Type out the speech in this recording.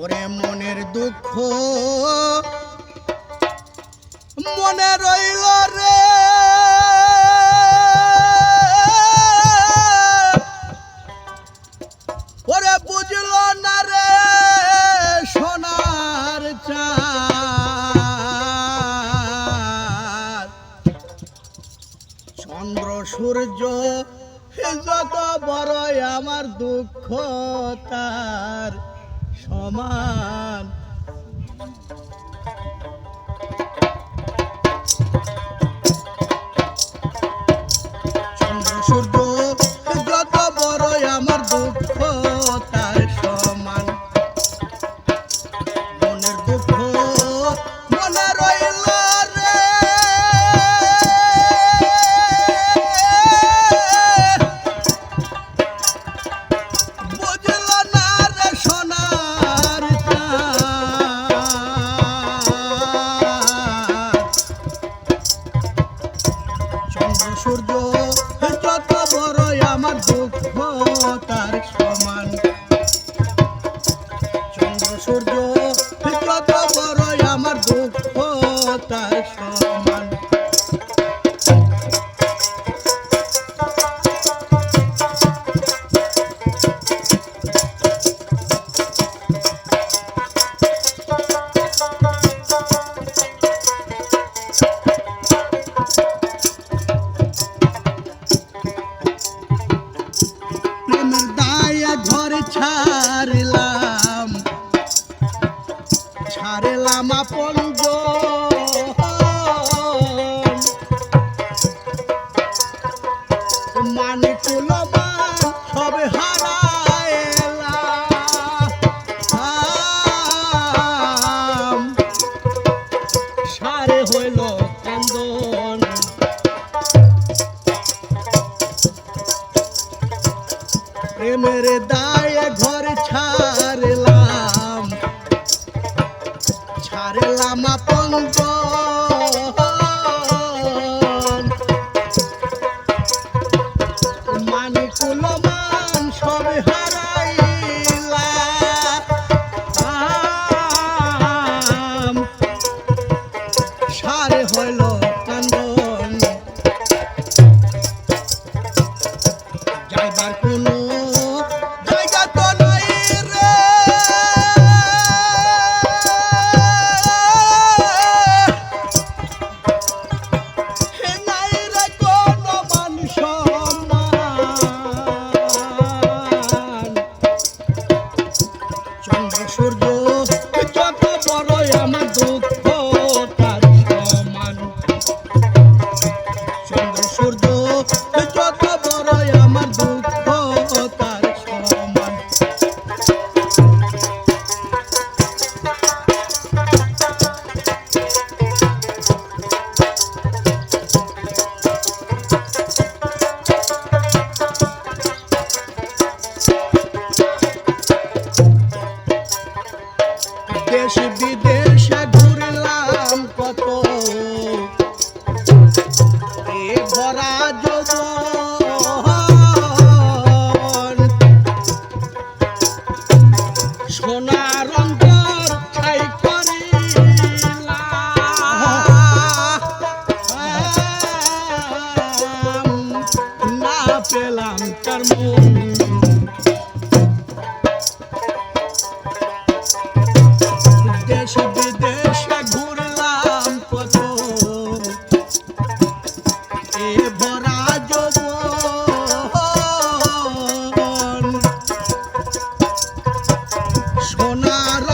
ওরে মনের দুঃখ মনে রইল রে। ওরে বুঝল না রে সোনার চন্দ্র সূর্য যত বড় আমার দুঃখ তার সমান। সমান চন্দ্র সূর্য ছাড়লাম আপন মানে তুলো মান সবে হারাইলাম সারে হইল কান্দন প্রেমের দায় ঘর ছাড়লাম লামা মানে সূর্য পেলাম তার মন। দেশ বিদেশে ঘুরলাম কত এ যৌবন। সোনার